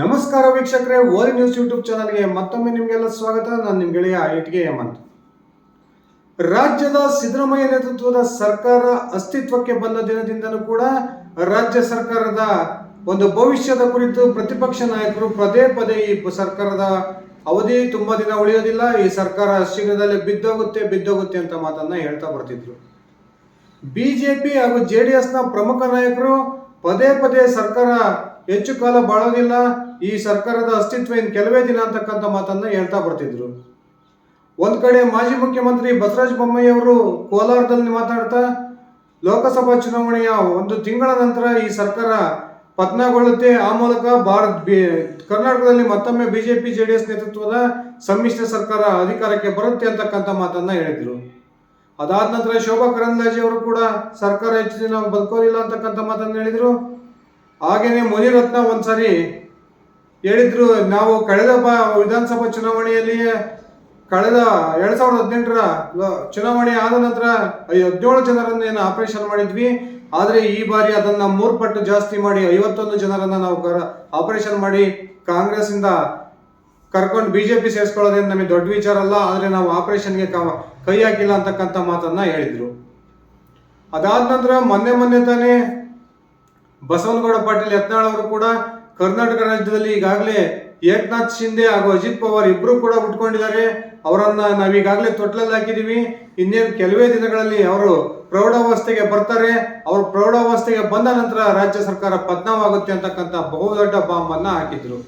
ನಮಸ್ಕಾರ ವೀಕ್ಷಕರೇ ಓಲಿ news YouTube ಚಾನಲ್ಗೆ ಮತ್ತೊಮ್ಮೆ ನಿಮಗೆಲ್ಲ ಸ್ವಾಗತ. ನಾನು ನಿಮ್ಮ ಗೆಳೆಯ ಇಟ್ಗೆ ಹೇಮಂತ್. ರಾಜ್ಯದ ಸಿದ್ದರಾಮಯ್ಯ ನೇತೃತ್ವದ ಸರ್ಕಾರ ಅಸ್ತಿತ್ವಕ್ಕೆ ಬಂದ ದಿನದಿಂದಲೂ ಕೂಡ ರಾಜ್ಯ ಸರ್ಕಾರದ ಒಂದು ಭವಿಷ್ಯದ ಕುರಿತು ಪ್ರತಿಪಕ್ಷ ನಾಯಕರು ಪದೇ ಪದೇ ಈ ಸರ್ಕಾರದ ಅವಧಿ ತುಂಬಾ ದಿನ ಉಳಿಯೋದಿಲ್ಲ. ಈ ಸರ್ಕಾರ ಶೀಘ್ರದಲ್ಲೇ ಬಿದ್ದೋಗುತ್ತೆ ಬಿದ್ದೋಗುತ್ತೆ ಅಂತ ಮಾತನ್ನ ಹೇಳ್ತಾ ಬರ್ತಿದ್ರು. ಬಿಜೆಪಿ ಹಾಗೂ ಜೆ ಡಿ ಎಸ್ನ ಪ್ರಮುಖ ನಾಯಕರು ಪದೇ ಪದೇ ಸರ್ಕಾರ ಹೆಚ್ಚು ಕಾಲ ಬಾಳೋದಿಲ್ಲ, ಈ ಸರ್ಕಾರದ ಅಸ್ತಿತ್ವ ಇನ್ನು ಕೆಲವೇ ದಿನ ಅಂತಕ್ಕಂಥ ಮಾತನ್ನು ಹೇಳ್ತಾ ಬರ್ತಿದ್ರು. ಒಂದು ಕಡೆ ಮಾಜಿ ಮುಖ್ಯಮಂತ್ರಿ ಬಸವರಾಜ ಬೊಮ್ಮಾಯಿ ಅವರು ಕೋಲಾರದಲ್ಲಿ ಮಾತಾಡ್ತಾ, ಲೋಕಸಭಾ ಚುನಾವಣೆಯ ಒಂದು ತಿಂಗಳ ನಂತರ ಈ ಸರ್ಕಾರ ಪತನಗೊಳ್ಳುತ್ತೆ. ಆ ಮೂಲಕ ಭಾರತ್ ಬಿ- ಕರ್ನಾಟಕದಲ್ಲಿ ಮತ್ತೊಮ್ಮೆ ಬಿಜೆಪಿ, ಜೆಡಿಎಸ್ ನೇತೃತ್ವದ ಸಮ್ಮಿಶ್ರ ಸರ್ಕಾರ ಅಧಿಕಾರಕ್ಕೆ ಬರುತ್ತೆ ಅಂತಕ್ಕಂಥ ಮಾತನ್ನು ಹೇಳಿದರು. ಅದಾದ ನಂತರ ಶೋಭಾ ಕರಂದ್ಲಾಜೆ ಅವರು ಕೂಡ ಸರ್ಕಾರ ಹೆಚ್ಚು ದಿನ ಬದುಕೋದಿಲ್ಲ ಅಂತಕ್ಕಂಥ ಮಾತನ್ನು ಹೇಳಿದ್ರು. ಹಾಗೇನೆ ಮುನಿರತ್ನ ಒಂದ್ಸರಿ ಹೇಳಿದ್ರು, ನಾವು ಕಳೆದ ಬ ವಿಧಾನಸಭಾ ಚುನಾವಣೆಯಲ್ಲಿಯೇ ಕಳೆದ ಎರಡ್ ಸಾವಿರದ ಹದಿನೆಂಟರ ಚುನಾವಣೆ ಆದ ನಂತರ ಹದಿನೇಳು ಜನರನ್ನ ಏನು ಆಪರೇಷನ್ ಮಾಡಿದ್ವಿ. ಆದರೆ ಈ ಬಾರಿ ಅದನ್ನ ಮೂರು ಪಟ್ಟು ಜಾಸ್ತಿ ಮಾಡಿ ಐವತ್ತೊಂದು ಜನರನ್ನ ನಾವು ಆಪರೇಷನ್ ಮಾಡಿ ಕಾಂಗ್ರೆಸ್ ಇಂದ ಕರ್ಕೊಂಡು ಬಿಜೆಪಿ ಸೇರಿಸ್ಕೊಳ್ಳೋದೇನು ನಮಗೆ ದೊಡ್ಡ ವಿಚಾರ ಅಲ್ಲ, ಆದರೆ ನಾವು ಆಪರೇಷನ್ಗೆ ಕೈ ಹಾಕಿಲ್ಲ ಅಂತಕ್ಕಂಥ ಮಾತನ್ನ ಹೇಳಿದರು. ಅದಾದ ನಂತರ ಮೊನ್ನೆ ಮೊನ್ನೆ ತಾನೇ ಬಸವನಗೌಡ ಪಾಟೀಲ್ ಯತ್ನಾಳ್ ಅವರು ಕೂಡ ಕರ್ನಾಟಕ ರಾಜ್ಯದಲ್ಲಿ ಈಗಾಗಲೇ ಏಕನಾಥ್ ಶಿಂದೆ ಹಾಗೂ ಅಜಿತ್ ಪವಾರ್ ಇಬ್ಬರು ಕೂಡ ಉಟ್ಕೊಂಡಿದ್ದಾರೆ. ಅವರನ್ನ ನಾವೀಗಾಗಲೇ ತೊಟ್ಲಲ್ಲಿ ಹಾಕಿದೀವಿ. ಇನ್ನೇನು ಕೆಲವೇ ದಿನಗಳಲ್ಲಿ ಅವರು ಪ್ರೌಢಾವಸ್ಥೆಗೆ ಬರ್ತಾರೆ. ಅವರು ಪ್ರೌಢಾವಸ್ಥೆಗೆ ಬಂದ ನಂತರ ರಾಜ್ಯ ಸರ್ಕಾರ ಪದ್ಮವಾಗುತ್ತೆ ಅಂತಕ್ಕಂಥ ಬಹುದೊಡ್ಡ ಬಾಂಬ್ ಅನ್ನ ಹಾಕಿದ್ರು.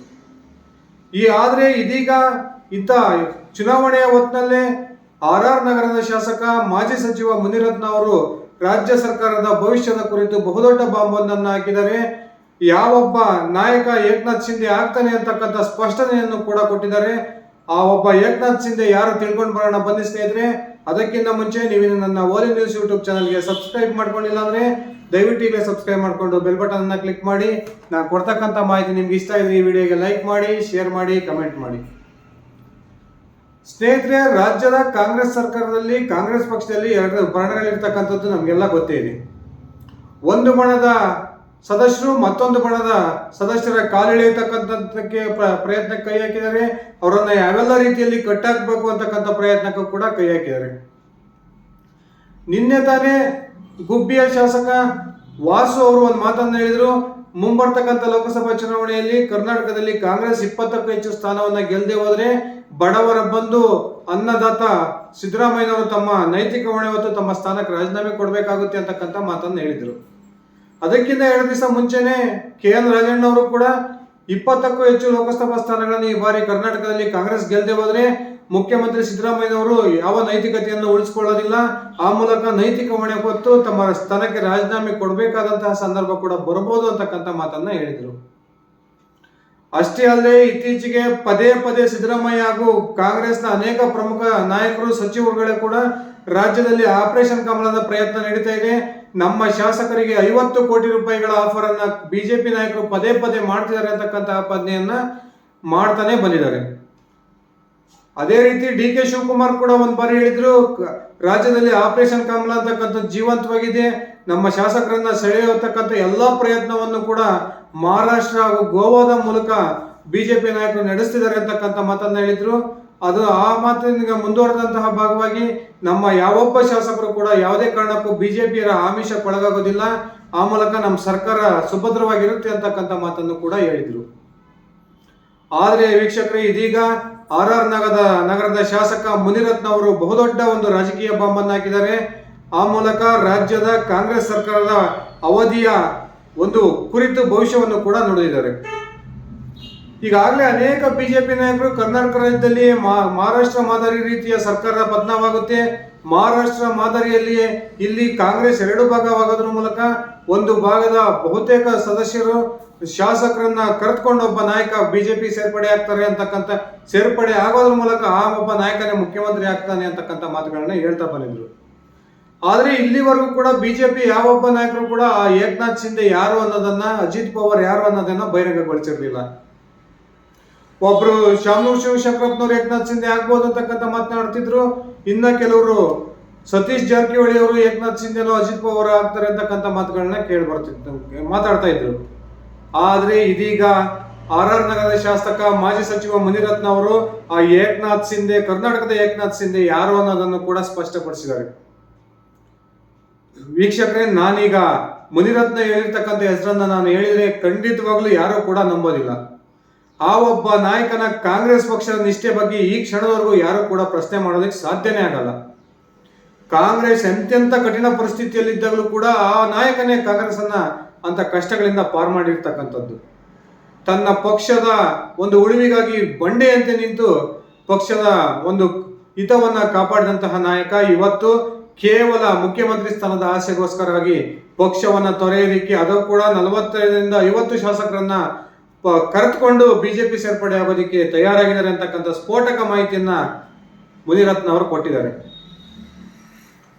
ಈ ಆದ್ರೆ ಇದೀಗ ಇಂಥ ಚುನಾವಣೆಯ ಹೊತ್ತಿನಲ್ಲೇ ಆರ್ ಆರ್ ನಗರದ ಶಾಸಕ, ಮಾಜಿ ಸಚಿವ ಮುನಿರತ್ನ ಅವರು ರಾಜ್ಯ ಸರ್ಕಾರದ ಭವಿಷ್ಯದ ಕುರಿತು ಬಹುದೊಡ್ಡ ಬಾಂಬೊಂದನ್ನು ಹಾಕಿದ್ದಾರೆ ಯಾವೊಬ್ಬ ನಾಯಕ ಏಕನಾಥ್ ಶಿಂದೆ ಆಗ್ತಾನೆ ಅಂತಕ್ಕಂಥ ಸ್ಪಷ್ಟನೆಯನ್ನು ಕೂಡ ಕೊಟ್ಟಿದ್ದಾರೆ. ಆ ಒಬ್ಬ ಏಕನಾಥ್ ಶಿಂದೆ ಯಾರು ತಿಳ್ಕೊಂಡು ಬರೋಣ ಬನ್ನಿ ಸ್ನೇಹಿತರೆ, ಅದಕ್ಕಿಂತ ಮುಂಚೆ ನೀವು ನನ್ನ ಓಲಿ ನ್ಯೂಸ್ ಯೂಟ್ಯೂಬ್ ಚಾನಲ್ಗೆ ಸಬ್ಸ್ಕ್ರೈಬ್ ಮಾಡ್ಕೊಂಡಿಲ್ಲ ಅಂದ್ರೆ ದಯವಿಟ್ಟು ಈಗಲೇ ಸಬ್ಸ್ಕ್ರೈಬ್ ಮಾಡಿಕೊಂಡು ಬೆಲ್ ಬಟನ್ ಅನ್ನ ಕ್ಲಿಕ್ ಮಾಡಿ. ನಾನು ಕೊಡ್ತಕ್ಕಂಥ ಮಾಹಿತಿ ನಿಮ್ಗೆ ಇಷ್ಟ ಇದ್ರೆ ಈ ವಿಡಿಯೋಗೆ ಲೈಕ್ ಮಾಡಿ, ಶೇರ್ ಮಾಡಿ, ಕಮೆಂಟ್ ಮಾಡಿ. ಸ್ನೇಹಿತರೆ, ರಾಜ್ಯದ ಕಾಂಗ್ರೆಸ್ ಸರ್ಕಾರದಲ್ಲಿ, ಕಾಂಗ್ರೆಸ್ ಪಕ್ಷದಲ್ಲಿ ಎರಡು ಬಣಗಳಿರ್ತಕ್ಕಂಥದ್ದು ನಮಗೆಲ್ಲ ಗೊತ್ತೇ ಇದೆ. ಒಂದು ಬಣದ ಸದಸ್ಯರು, ಮತ್ತೊಂದು ಬಣದ ಸದಸ್ಯರ ಕಾಲಿಳಿಯತಕ್ಕಂಥದ್ದಕ್ಕೆ ಪ್ರ- ಪ್ರಯತ್ನಕ್ಕೆ ಕೈ ಹಾಕಿದ್ದಾರೆ. ಅವರನ್ನು ಯಾವೆಲ್ಲ ರೀತಿಯಲ್ಲಿ ಕಟ್ಟಾಕಬೇಕು ಅಂತಕ್ಕಂಥ ಪ್ರಯತ್ನಕ್ಕೂ ಕೂಡ ಕೈ ಹಾಕಿದ್ದಾರೆ. ನಿನ್ನೆ ತಾನೇ ಗುಬ್ಬಿಯ ಶಾಸಕ ವಾಸು ಅವರು ಒಂದು ಮಾತನ್ನು ಹೇಳಿದರು. ಮುಂಬರ್ತಕ್ಕಂಥ ಲೋಕಸಭಾ ಚುನಾವಣೆಯಲ್ಲಿ ಕರ್ನಾಟಕದಲ್ಲಿ ಕಾಂಗ್ರೆಸ್ ಇಪ್ಪತ್ತಕ್ಕೂ ಹೆಚ್ಚು ಸ್ಥಾನವನ್ನ ಗೆಲ್ಲದೆ ಹೋದ್ರೆ ಬಡವರ ಬಂದು ಅನ್ನದಾತ ಸಿದ್ದರಾಮಯ್ಯನವರು ತಮ್ಮ ನೈತಿಕ ಹೊಣೆ ಹೊತ್ತು ತಮ್ಮ ಸ್ಥಾನಕ್ಕೆ ರಾಜೀನಾಮೆ ಕೊಡಬೇಕಾಗುತ್ತೆ ಅಂತಕ್ಕಂಥ ಮಾತನ್ನು ಹೇಳಿದರು. ಅದಕ್ಕಿಂತ ಎರಡು ದಿವಸ ಮುಂಚೆನೆ ಕೆ ಎನ್ ರಾಜಣ್ಣವರು ಕೂಡ ಇಪ್ಪತ್ತಕ್ಕೂ ಹೆಚ್ಚು ಲೋಕಸಭಾ ಸ್ಥಾನಗಳನ್ನು ಈ ಬಾರಿ ಕರ್ನಾಟಕದಲ್ಲಿ ಕಾಂಗ್ರೆಸ್ ಗೆಲ್ಲದೆ ಹೋದರೆ ಮುಖ್ಯಮಂತ್ರಿ ಸಿದ್ದರಾಮಯ್ಯನವರು ಯಾವ ನೈತಿಕತೆಯನ್ನು ಉಳಿಸ್ಕೊಳ್ಳೋದಿಲ್ಲ, ಆ ಮೂಲಕ ನೈತಿಕ ಹೊಣೆ ಹೊತ್ತು ತಮ್ಮ ಸ್ಥಾನಕ್ಕೆ ರಾಜೀನಾಮೆ ಕೊಡಬೇಕಾದಂತಹ ಸಂದರ್ಭ ಕೂಡ ಬರಬಹುದು ಅಂತಕ್ಕಂಥ ಮಾತನ್ನ ಹೇಳಿದರು. ಅಷ್ಟೇ ಅಲ್ಲದೆ ಇತ್ತೀಚೆಗೆ ಪದೇ ಪದೇ ಸಿದ್ದರಾಮಯ್ಯ ಹಾಗೂ ಕಾಂಗ್ರೆಸ್ನ ಅನೇಕ ಪ್ರಮುಖ ನಾಯಕರು, ಸಚಿವರುಗಳೇ ಕೂಡ ರಾಜ್ಯದಲ್ಲಿ ಆಪರೇಷನ್ ಕಮಲದ ಪ್ರಯತ್ನ ನಡೀತಾ ಇದೆ. ನಮ್ಮ ಶಾಸಕರಿಗೆ ಐವತ್ತು ಕೋಟಿ ರೂಪಾಯಿಗಳ ಆಫರ್ ಅನ್ನ ಬಿಜೆಪಿ ನಾಯಕರು ಪದೇ ಪದೇ ಮಾಡ್ತಿದ್ದಾರೆ ಅಂತಕ್ಕಂಥ ಆಪಾದನೆಯನ್ನ ಮಾಡ್ತಾನೆ ಬಂದಿದ್ದಾರೆ. ಅದೇ ರೀತಿ ಡಿ ಕೆ ಶಿವಕುಮಾರ್ ಕೂಡ ಒಂದು ಬಾರಿ ಹೇಳಿದ್ರು ರಾಜ್ಯದಲ್ಲಿ ಆಪರೇಷನ್ ಕಮಲ ಅಂತಕ್ಕಂಥದ್ದು ಜೀವಂತವಾಗಿದೆ, ನಮ್ಮ ಶಾಸಕರನ್ನ ಸೆಳೆಯತಕ್ಕಂಥ ಎಲ್ಲಾ ಪ್ರಯತ್ನವನ್ನು ಕೂಡ ಮಹಾರಾಷ್ಟ್ರ ಹಾಗೂ ಗೋವಾದ ಮೂಲಕ ಬಿಜೆಪಿ ನಾಯಕರು ನಡೆಸ್ತಿದ್ದಾರೆ ಅಂತಕ್ಕಂಥ ಮಾತನ್ನ ಹೇಳಿದ್ರು. ಅದು ಆ ಮಾತಿನ ಮುಂದುವರೆದಂತಹ ಭಾಗವಾಗಿ ನಮ್ಮ ಯಾವೊಬ್ಬ ಶಾಸಕರು ಕೂಡ ಯಾವುದೇ ಕಾರಣಕ್ಕೂ ಬಿಜೆಪಿಯರ ಆಮಿಷಕ್ಕೊಳಗಾಗೋದಿಲ್ಲ ಆ ಮೂಲಕ ನಮ್ಮ ಸರ್ಕಾರ ಸುಭದ್ರವಾಗಿರುತ್ತೆ ಅಂತಕ್ಕಂಥ ಮಾತನ್ನು ಕೂಡ ಹೇಳಿದ್ರು. ಆದರೆ ವೀಕ್ಷಕರೇ, ಇದೀಗ ಆರ್ ಆರ್ ನಗರದ ನಗರದ ಶಾಸಕ ಮುನಿರತ್ನ ಅವರು ಬಹುದೊಡ್ಡ ಒಂದು ರಾಜಕೀಯ ಬಾಂಬ್ ಅನ್ನು ಹಾಕಿದ್ದಾರೆ. ಆ ಮೂಲಕ ರಾಜ್ಯದ ಕಾಂಗ್ರೆಸ್ ಸರ್ಕಾರದ ಅವಧಿಯ ಒಂದು ಕುರಿತು ಭವಿಷ್ಯವನ್ನು ಕೂಡ ನುಡಿದಿದ್ದಾರೆ ಈಗಾಗಲೇ ಅನೇಕ ಬಿಜೆಪಿ ನಾಯಕರು ಕರ್ನಾಟಕ ರಾಜ್ಯದಲ್ಲಿ ಮಹಾರಾಷ್ಟ್ರ ಮಾದರಿ ರೀತಿಯ ಸರ್ಕಾರದ ಪತನವಾಗುತ್ತೆ ಮಹಾರಾಷ್ಟ್ರ ಮಾದರಿಯಲ್ಲಿಯೇ ಇಲ್ಲಿ ಕಾಂಗ್ರೆಸ್ ಎರಡು ಭಾಗವಾಗೋದ್ರ ಮೂಲಕ ಒಂದು ಭಾಗದ ಬಹುತೇಕ ಸದಸ್ಯರು ಶಾಸಕರನ್ನ ಕರೆದುಕೊಂಡು ಒಬ್ಬ ನಾಯಕ ಬಿಜೆಪಿ ಸೇರ್ಪಡೆ ಆಗ್ತಾರೆ ಅಂತಕ್ಕಂಥ, ಸೇರ್ಪಡೆ ಆಗೋದ್ರ ಮೂಲಕ ಆ ಒಬ್ಬ ನಾಯಕನೇ ಮುಖ್ಯಮಂತ್ರಿ ಆಗ್ತಾನೆ ಅಂತಕ್ಕಂಥ ಮಾತುಗಳನ್ನ ಹೇಳ್ತಾ ಬಂದಿದ್ರು. ಆದರೆ ಇಲ್ಲಿವರೆಗೂ ಕೂಡ ಬಿಜೆಪಿ ಯಾವೊಬ್ಬ ನಾಯಕರು ಕೂಡ ಆ ಏಕನಾಥ್ ಶಿಂದೆ ಯಾರು ಅನ್ನೋದನ್ನ, ಅಜಿತ್ ಪವಾರ್ ಯಾರು ಅನ್ನೋದನ್ನ ಬಹಿರಂಗಗೊಳಿಸಿರ್ಲಿಲ್ಲ. ಒಬ್ರು ಶಾಮನೂರ್ ಶಿವಶಂಕರಪ್ಪನವ್ರು ಏಕನಾಥ್ ಸಿಂಧೆ ಆಗ್ಬೋದು ಅಂತಕ್ಕಂಥ ಮಾತನಾಡ್ತಿದ್ರು ಇನ್ನ ಕೆಲವರು ಸತೀಶ್ ಜಾರಕಿಹೊಳಿ ಅವರು ಏಕನಾಥ್ ಶಿಂದೆನೋ ಅಜಿತ್ ಪವಾರ್ ಆಗ್ತಾರೆ ಅಂತಕ್ಕಂಥ ಮಾತುಗಳನ್ನ ಕೇಳಿ ಬರ್ತಿತ್ತು ಮಾತಾಡ್ತಾ ಇದ್ರು. ಆದ್ರೆ ಇದೀಗ ಆರ್ ಆರ್ ನಗರದ ಶಾಸಕ, ಮಾಜಿ ಸಚಿವ ಮುನಿರತ್ನ ಅವರು ಆ ಏಕನಾಥ್ ಸಿಂಧೆ ಕರ್ನಾಟಕದ ಏಕನಾಥ್ ಸಿಂಧೆ ಯಾರು ಅನ್ನೋದನ್ನು ಕೂಡ ಸ್ಪಷ್ಟಪಡಿಸಿದ್ದಾರೆ. ವೀಕ್ಷಕರೇ, ನಾನೀಗ ಮುನಿರತ್ನ ಹೇಳಿರ್ತಕ್ಕಂಥ ಹೆಸರನ್ನ ನಾನು ಹೇಳಿದ್ರೆ ಖಂಡಿತವಾಗ್ಲೂ ಯಾರು ಕೂಡ ನಂಬೋದಿಲ್ಲ. ಆ ಒಬ್ಬ ನಾಯಕನ ಕಾಂಗ್ರೆಸ್ ಪಕ್ಷದ ನಿಷ್ಠೆ ಬಗ್ಗೆ ಈ ಕ್ಷಣದವರೆಗೂ ಯಾರು ಕೂಡ ಪ್ರಶ್ನೆ ಮಾಡೋದಕ್ಕೆ ಸಾಧ್ಯನೇ ಆಗಲ್ಲ. ಕಾಂಗ್ರೆಸ್ ಅತ್ಯಂತ ಕಠಿಣ ಪರಿಸ್ಥಿತಿಯಲ್ಲಿದ್ದಾಗಲೂ ಕೂಡ ಆ ನಾಯಕನೇ ಕಾಂಗ್ರೆಸ್ ಅನ್ನ ಅಂತ ಕಷ್ಟಗಳಿಂದ ಪಾರು ಮಾಡಿರ್ತಕ್ಕಂಥದ್ದು. ತನ್ನ ಪಕ್ಷದ ಒಂದು ಉಳಿವಿಗಾಗಿ ಬಂಡೆಯಂತೆ ನಿಂತು ಪಕ್ಷದ ಒಂದು ಹಿತವನ್ನ ಕಾಪಾಡಿದಂತಹ ನಾಯಕ ಇವತ್ತು ಕೇವಲ ಮುಖ್ಯಮಂತ್ರಿ ಸ್ಥಾನದ ಆಸೆಗೋಸ್ಕರವಾಗಿ ಪಕ್ಷವನ್ನ ತೊರೆಯಲಿಕ್ಕೆ ಅದು ಕೂಡ ನಲವತ್ತೈದರಿಂದ ಐವತ್ತು ಶಾಸಕರನ್ನ ಕರೆದುಕೊಂಡು ಬಿಜೆಪಿ ಸೇರ್ಪಡೆ ಆಗೋದಕ್ಕೆ ತಯಾರಾಗಿದ್ದಾರೆ ಅಂತಕ್ಕಂಥ ಸ್ಫೋಟಕ ಮಾಹಿತಿಯನ್ನ ಮುನಿರತ್ನ ಅವರು ಕೊಟ್ಟಿದ್ದಾರೆ.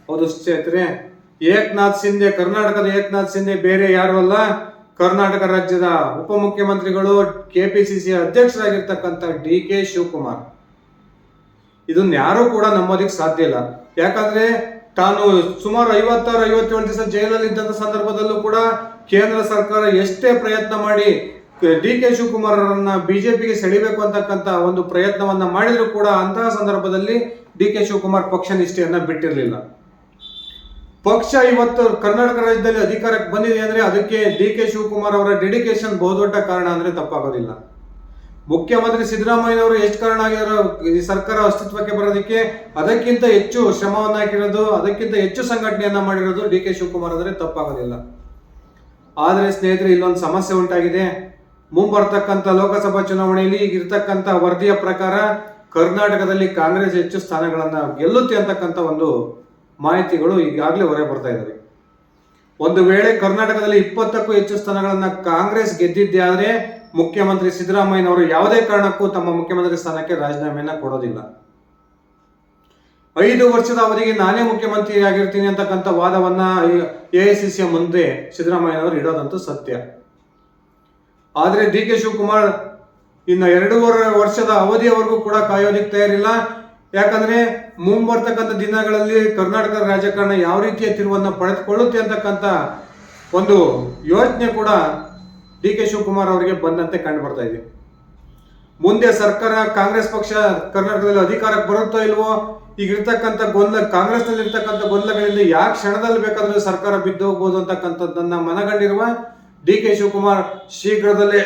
ಹೌದು ಸ್ನೇಹಿತರೆ, ಏಕನಾಥ್ ಸಿಂಧೆ ಕರ್ನಾಟಕದ ಏಕನಾಥ್ ಸಿಂಧೆ ಬೇರೆ ಯಾರು ಅಲ್ಲ. ಕರ್ನಾಟಕ ರಾಜ್ಯದ ಉಪಮುಖ್ಯಮಂತ್ರಿಗಳು, ಕೆಪಿಸಿಸಿ ಅಧ್ಯಕ್ಷರಾಗಿರ್ತಕ್ಕಂಥ ಡಿ ಕೆ ಶಿವಕುಮಾರ್. ಇದನ್ನ ಯಾರೂ ಕೂಡ ನಂಬೋದಕ್ಕೆ ಸಾಧ್ಯ ಇಲ್ಲ. ಯಾಕಂದ್ರೆ ತಾನು ಸುಮಾರು ಐವತ್ತಾರು, ಐವತ್ತೇಳು ದಿವಸ ಜೈಲಲ್ಲಿ ಇದ್ದಂಥ ಸಂದರ್ಭದಲ್ಲೂ ಕೂಡ ಕೇಂದ್ರ ಸರ್ಕಾರ ಎಷ್ಟೇ ಪ್ರಯತ್ನ ಮಾಡಿ ಡಿ ಕೆ ಶಿವಕುಮಾರ್ ಅವರನ್ನ ಬಿಜೆಪಿಗೆ ಸೆಳಿಬೇಕು ಅಂತಕ್ಕಂಥ ಒಂದು ಪ್ರಯತ್ನವನ್ನ ಮಾಡಿದ್ರು ಕೂಡ ಅಂತಹ ಸಂದರ್ಭದಲ್ಲಿ ಡಿ ಕೆ ಶಿವಕುಮಾರ್ ಪಕ್ಷ ನಿಷ್ಠೆಯನ್ನ ಬಿಟ್ಟಿರಲಿಲ್ಲ. ಪಕ್ಷ ಇವತ್ತು ಕರ್ನಾಟಕ ರಾಜ್ಯದಲ್ಲಿ ಅಧಿಕಾರಕ್ಕೆ ಬಂದಿದೆ ಅಂದ್ರೆ ಅದಕ್ಕೆ ಡಿ ಕೆ ಶಿವಕುಮಾರ್ ಅವರ ಡೆಡಿಕೇಶನ್ ಬಹುದೊಡ್ಡ ಕಾರಣ ಅಂದ್ರೆ ತಪ್ಪಾಗೋದಿಲ್ಲ. ಮುಖ್ಯಮಂತ್ರಿ ಸಿದ್ದರಾಮಯ್ಯನವರು ಎಷ್ಟು ಕಾರಣ ಆಗಿದ್ದಾರೋ ಈ ಸರ್ಕಾರ ಅಸ್ತಿತ್ವಕ್ಕೆ ಬರೋದಕ್ಕೆ ಅದಕ್ಕಿಂತ ಹೆಚ್ಚು ಶ್ರಮವನ್ನ ಹಾಕಿರೋದು, ಅದಕ್ಕಿಂತ ಹೆಚ್ಚು ಸಂಘಟನೆಯನ್ನ ಮಾಡಿರೋದು ಡಿ ಕೆ ಶಿವಕುಮಾರ್ ಅಂದ್ರೆ ತಪ್ಪಾಗೋದಿಲ್ಲ. ಆದರೆ ಸ್ನೇಹಿತರೆ, ಇಲ್ಲೊಂದು ಸಮಸ್ಯೆ ಉಂಟಾಗಿದೆ. ಮುಂಬರ್ತಕ್ಕಂಥ ಲೋಕಸಭಾ ಚುನಾವಣೆಯಲ್ಲಿ ಈಗ ಇರತಕ್ಕಂಥ ವರದಿಯ ಪ್ರಕಾರ ಕರ್ನಾಟಕದಲ್ಲಿ ಕಾಂಗ್ರೆಸ್ ಹೆಚ್ಚು ಸ್ಥಾನಗಳನ್ನು ಗೆಲ್ಲುತ್ತೆ ಅಂತಕ್ಕಂಥ ಒಂದು ಮಾಹಿತಿಗಳು ಈಗಾಗಲೇ ಹೊರಗೆ ಬರ್ತಾ ಇದ್ದಾವೆ ಒಂದು ವೇಳೆ ಕರ್ನಾಟಕದಲ್ಲಿ ಇಪ್ಪತ್ತಕ್ಕೂ ಹೆಚ್ಚು ಸ್ಥಾನಗಳನ್ನು ಕಾಂಗ್ರೆಸ್ ಗೆದ್ದಿದ್ದೆ ಆದರೆ ಮುಖ್ಯಮಂತ್ರಿ ಸಿದ್ದರಾಮಯ್ಯನವರು ಯಾವುದೇ ಕಾರಣಕ್ಕೂ ತಮ್ಮ ಮುಖ್ಯಮಂತ್ರಿ ಸ್ಥಾನಕ್ಕೆ ರಾಜೀನಾಮೆಯನ್ನು ಕೊಡೋದಿಲ್ಲ. ಐದು ವರ್ಷದ ಅವಧಿಗೆ ನಾನೇ ಮುಖ್ಯಮಂತ್ರಿ ಆಗಿರ್ತೀನಿ ಅಂತಕ್ಕಂಥ ವಾದವನ್ನ ಎಐಸಿಸಿಯ ಮುಂದೆ ಸಿದ್ದರಾಮಯ್ಯನವರು ಇಡೋದಂತೂ ಸತ್ಯ. ಆದರೆ ಡಿ ಕೆ ಶಿವಕುಮಾರ್ ಇನ್ನು ಎರಡೂವರೆ ವರ್ಷದ ಅವಧಿಯವರೆಗೂ ಕೂಡ ಕಾಯೋದಿಕ್ಕೆ ತಯಾರಿಲ್ಲ. ಯಾಕಂದ್ರೆ ಮುಂಬರ್ತಕ್ಕಂಥ ದಿನಗಳಲ್ಲಿ ಕರ್ನಾಟಕದ ರಾಜಕಾರಣ ಯಾವ ರೀತಿಯ ತಿರುವನ್ನು ಪಡೆದುಕೊಳ್ಳುತ್ತೆ ಅಂತಕ್ಕಂಥ ಒಂದು ಯೋಚನೆ ಕೂಡ ಡಿ ಕೆ ಶಿವಕುಮಾರ್ ಅವರಿಗೆ ಬಂದಂತೆ ಕಂಡು ಬರ್ತಾ ಇದೆ. ಮುಂದೆ ಸರ್ಕಾರ, ಕಾಂಗ್ರೆಸ್ ಪಕ್ಷ ಕರ್ನಾಟಕದಲ್ಲಿ ಅಧಿಕಾರಕ್ಕೆ ಬರುತ್ತೋ ಇಲ್ವೋ ಈಗ ಇರ್ತಕ್ಕಂಥ ಗೊಂದಲ ಕಾಂಗ್ರೆಸ್ನಲ್ಲಿ ಇರ್ತಕ್ಕಂಥ ಗೊಂದಲಗಳಿಂದ ಯಾವ ಕ್ಷಣದಲ್ಲಿ ಬೇಕಾದರೂ ಸರ್ಕಾರ ಬಿದ್ದು ಹೋಗ್ಬೋದು ಅಂತಕ್ಕಂಥದ್ದನ್ನ ಮನಗಂಡಿರುವ ಡಿ ಕೆ ಶಿವಕುಮಾರ್ ಶೀಘ್ರದಲ್ಲೇ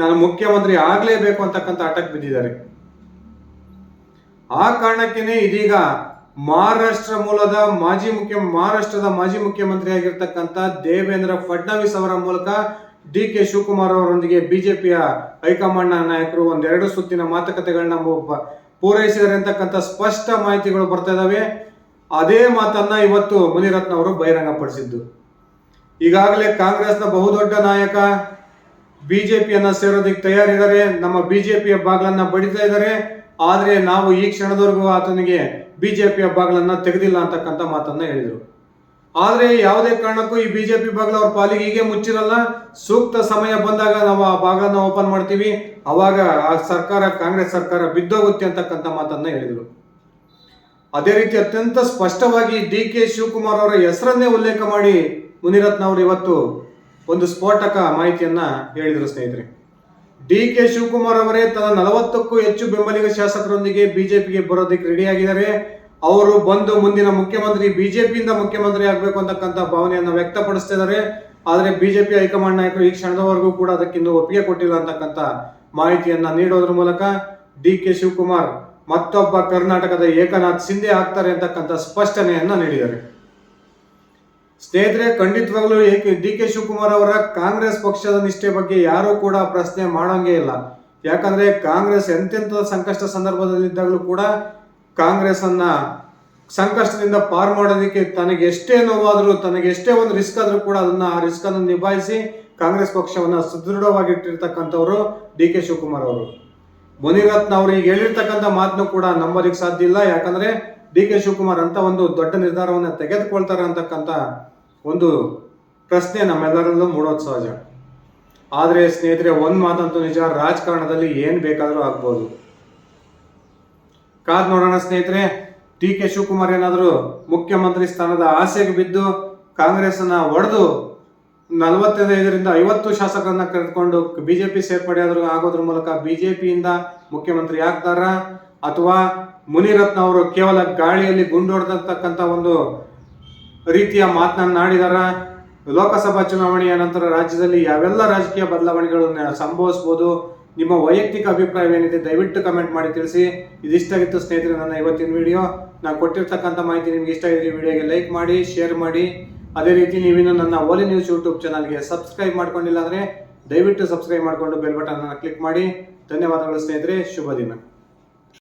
ನಾನು ಮುಖ್ಯಮಂತ್ರಿ ಆಗಲೇಬೇಕು ಅಂತಕ್ಕಂಥ ಆಟಕ್ ಬಿದ್ದಿದ್ದಾರೆ. ಆ ಕಾರಣಕ್ಕೇನೆ ಇದೀಗ ಮಹಾರಾಷ್ಟ್ರ ಮೂಲದ ಮಾಜಿ ಮುಖ್ಯ, ಮಹಾರಾಷ್ಟ್ರದ ಮಾಜಿ ಮುಖ್ಯಮಂತ್ರಿ ಆಗಿರ್ತಕ್ಕಂಥ ದೇವೇಂದ್ರ ಫಡ್ನವೀಸ್ ಅವರ ಮೂಲಕ ಡಿ ಕೆ ಶಿವಕುಮಾರ್ ಅವರೊಂದಿಗೆ ಬಿಜೆಪಿಯ ಹೈಕಮಾಂಡ್ನ ನಾಯಕರು ಒಂದೆರಡು ಸುತ್ತಿನ ಮಾತುಕತೆಗಳನ್ನ ಪೂರೈಸಿದ್ದಾರೆ ಅಂತಕ್ಕಂಥ ಸ್ಪಷ್ಟ ಮಾಹಿತಿಗಳು ಬರ್ತಾ ಇದ್ದಾವೆ ಅದೇ ಮಾತನ್ನ ಇವತ್ತು ಮುನಿರತ್ನ ಅವರು ಬಹಿರಂಗಪಡಿಸಿದ್ದು. ಈಗಾಗಲೇ ಕಾಂಗ್ರೆಸ್ನ ಬಹುದೊಡ್ಡ ನಾಯಕ ಬಿಜೆಪಿಯನ್ನ ಸೇರೋದಕ್ಕೆ ತಯಾರಿದ್ದಾರೆ. ನಮ್ಮ ಬಿಜೆಪಿಯ ಬಾಗ್ಲನ್ನ ಬಡಿತಾ ಇದ್ದಾರೆ. ಆದ್ರೆ ನಾವು ಈ ಕ್ಷಣದವರೆಗೂ ಆತನಿಗೆ ಬಿಜೆಪಿಯ ಬಾಗ್ಲನ್ನ ತೆಗೆದಿಲ್ಲ ಅಂತಕ್ಕಂಥ ಮಾತನ್ನ ಹೇಳಿದರು. ಆದ್ರೆ ಯಾವುದೇ ಕಾರಣಕ್ಕೂ ಈ ಬಿಜೆಪಿ ಬಾಗ್ಲ ಅವ್ರ ಪಾಲಿಗೆ ಹೀಗೆ ಮುಚ್ಚಿರಲ್ಲ. ಸೂಕ್ತ ಸಮಯ ಬಂದಾಗ ನಾವು ಆ ಬಾಗ್ಲನ್ನ ಓಪನ್ ಮಾಡ್ತೀವಿ. ಅವಾಗ ಆ ಸರ್ಕಾರ, ಕಾಂಗ್ರೆಸ್ ಸರ್ಕಾರ ಬಿದ್ದೋಗುತ್ತೆ ಅಂತಕ್ಕಂಥ ಮಾತನ್ನ ಹೇಳಿದರು. ಅದೇ ರೀತಿ ಅತ್ಯಂತ ಸ್ಪಷ್ಟವಾಗಿ ಡಿ ಕೆ ಶಿವಕುಮಾರ್ ಅವರ ಹೆಸರನ್ನೇ ಉಲ್ಲೇಖ ಮಾಡಿ ಮುನಿರತ್ನ ಅವರು ಇವತ್ತು ಒಂದು ಸ್ಫೋಟಕ ಮಾಹಿತಿಯನ್ನ ಹೇಳಿದರು ಸ್ನೇಹಿತರೆ. ಡಿ ಕೆ ಶಿವಕುಮಾರ್ ಅವರೇ ತನ್ನ ನಲವತ್ತಕ್ಕೂ ಹೆಚ್ಚು ಬೆಂಬಲಿಗ ಶಾಸಕರೊಂದಿಗೆ ಬಿಜೆಪಿಗೆ ಬರೋದಕ್ಕೆ ರೆಡಿಯಾಗಿದ್ದಾರೆ ಅವರು ಬಂದು ಮುಂದಿನ ಮುಖ್ಯಮಂತ್ರಿ, ಬಿಜೆಪಿಯಿಂದ ಮುಖ್ಯಮಂತ್ರಿ ಆಗಬೇಕು ಅಂತಕ್ಕಂಥ ಭಾವನೆಯನ್ನು ವ್ಯಕ್ತಪಡಿಸ್ತಿದ್ದಾರೆ ಆದರೆ ಬಿಜೆಪಿ ಹೈಕಮಾಂಡ್ ನಾಯಕರು ಈ ಕ್ಷಣದವರೆಗೂ ಕೂಡ ಅದಕ್ಕಿನ್ನೂ ಒಪ್ಪಿಗೆ ಕೊಟ್ಟಿಲ್ಲ ಅಂತಕ್ಕಂಥ ಮಾಹಿತಿಯನ್ನ ನೀಡೋದ್ರ ಮೂಲಕ ಡಿ ಕೆ ಶಿವಕುಮಾರ್ ಮತ್ತೊಬ್ಬ ಕರ್ನಾಟಕದ ಏಕನಾಥ್ ಸಿಂಧೆ ಆಗ್ತಾರೆ ಅಂತಕ್ಕಂಥ ಸ್ಪಷ್ಟನೆಯನ್ನ ನೀಡಿದ್ದಾರೆ. ಸ್ನೇಹಿತರೆ, ಖಂಡಿತವಾಗ್ಲೂ ಏಕೆ ಡಿ ಕೆ ಶಿವಕುಮಾರ್ ಅವರ ಕಾಂಗ್ರೆಸ್ ಪಕ್ಷದ ನಿಷ್ಠೆ ಬಗ್ಗೆ ಯಾರೂ ಕೂಡ ಪ್ರಶ್ನೆ ಮಾಡೋಂಗೇ ಇಲ್ಲ. ಯಾಕಂದ್ರೆ ಕಾಂಗ್ರೆಸ್ ಎಂತೆಂಥ ಸಂಕಷ್ಟ ಸಂದರ್ಭದಲ್ಲಿದ್ದಾಗಲೂ ಕೂಡ ಕಾಂಗ್ರೆಸ್ ಅನ್ನ ಸಂಕಷ್ಟದಿಂದ ಪಾರು ಮಾಡೋದಕ್ಕೆ ತನಗೆ ಎಷ್ಟೇ ನೋವಾದರೂ, ತನಗೆ ಎಷ್ಟೇ ಒಂದು ರಿಸ್ಕ್ ಆದರೂ ಕೂಡ ಅದನ್ನ ಆ ರಿಸ್ಕ್ ಅನ್ನು ನಿಭಾಯಿಸಿ ಕಾಂಗ್ರೆಸ್ ಪಕ್ಷವನ್ನ ಸುದೃಢವಾಗಿಟ್ಟಿರ್ತಕ್ಕಂಥವ್ರು ಡಿ ಕೆ ಶಿವಕುಮಾರ್ ಅವರು. ಮುನಿರತ್ನ ಅವರು ಈಗ ಹೇಳಿರ್ತಕ್ಕಂಥ ಮಾತನ್ನು ಕೂಡ ನಂಬೋದಕ್ಕೆ ಸಾಧ್ಯ ಇಲ್ಲ. ಯಾಕಂದ್ರೆ ಡಿ ಕೆ ಶಿವಕುಮಾರ್ ಅಂತ ಒಂದು ದೊಡ್ಡ ನಿರ್ಧಾರವನ್ನು ತೆಗೆದುಕೊಳ್ತಾರೆ ಅಂತಕ್ಕಂಥ ಒಂದು ಪ್ರಶ್ನೆ ನಮ್ಮೆಲ್ಲರಲ್ಲೂ ಮೂಡೋದು ಸಹಜ. ಆದರೆ ಸ್ನೇಹಿತರೆ, ಒಂದು ಮಾತಂತೂ ನಿಜ, ರಾಜಕಾರಣದಲ್ಲಿ ಏನು ಬೇಕಾದರೂ ಆಗ್ಬೋದು. ಕಾದ್ ನೋಡೋಣ ಸ್ನೇಹಿತರೆ, ಡಿ ಕೆ ಶಿವಕುಮಾರ್ ಏನಾದರೂ ಮುಖ್ಯಮಂತ್ರಿ ಸ್ಥಾನದ ಆಸೆಗೆ ಬಿದ್ದು ಕಾಂಗ್ರೆಸ್ನ ಒಡೆದು ನಲವತ್ತೈದರಿಂದ ಐವತ್ತು ಶಾಸಕರನ್ನ ಕರೆದುಕೊಂಡು ಬಿಜೆಪಿ ಸೇರ್ಪಡೆ ಆಗೋದ್ರ ಮೂಲಕ ಬಿಜೆಪಿಯಿಂದ ಮುಖ್ಯಮಂತ್ರಿ ಆಗ್ತಾರಾ? ಅಥವಾ ಮುನಿರತ್ನ ಅವರು ಕೇವಲ ಗಾಳಿಯಲ್ಲಿ ಗುಂಡೊಡ್ದಂತಕ್ಕಂಥ ಒಂದು ರೀತಿಯ ಮಾತನಾಡಿದಾರ ಲೋಕಸಭಾ ಚುನಾವಣೆಯ ನಂತರ ರಾಜ್ಯದಲ್ಲಿ ಯಾವೆಲ್ಲ ರಾಜಕೀಯ ಬದಲಾವಣೆಗಳನ್ನು ಸಂಭವಿಸ್ಬೋದು? ನಿಮ್ಮ ವೈಯಕ್ತಿಕ ಅಭಿಪ್ರಾಯವೇನಿದೆ ದಯವಿಟ್ಟು ಕಮೆಂಟ್ ಮಾಡಿ ತಿಳಿಸಿ. ಇದಿಷ್ಟಾಗಿತ್ತು ಸ್ನೇಹಿತರೆ ನನ್ನ ಇವತ್ತಿನ ವಿಡಿಯೋ. ನಾನು ಕೊಟ್ಟಿರ್ತಕ್ಕಂಥ ಮಾಹಿತಿ ನಿಮ್ಗೆ ಇಷ್ಟ ಆಗಿದೆ ವಿಡಿಯೋಗೆ ಲೈಕ್ ಮಾಡಿ, ಶೇರ್ ಮಾಡಿ. ಅದೇ ರೀತಿ ನೀವಿನ್ನು ನನ್ನ ಓಲಿ ನ್ಯೂಸ್ ಯೂಟ್ಯೂಬ್ ಚಾನಲ್ಗೆ ಸಬ್ಸ್ಕ್ರೈಬ್ ಮಾಡ್ಕೊಂಡಿಲ್ಲ ಅಂದರೆ ದಯವಿಟ್ಟು ಸಬ್ಸ್ಕ್ರೈಬ್ ಮಾಡಿಕೊಂಡು ಬೆಲ್ ಬಟನ್ ಕ್ಲಿಕ್ ಮಾಡಿ. ಧನ್ಯವಾದಗಳು ಸ್ನೇಹಿತರೆ, ಶುಭ ದಿನ.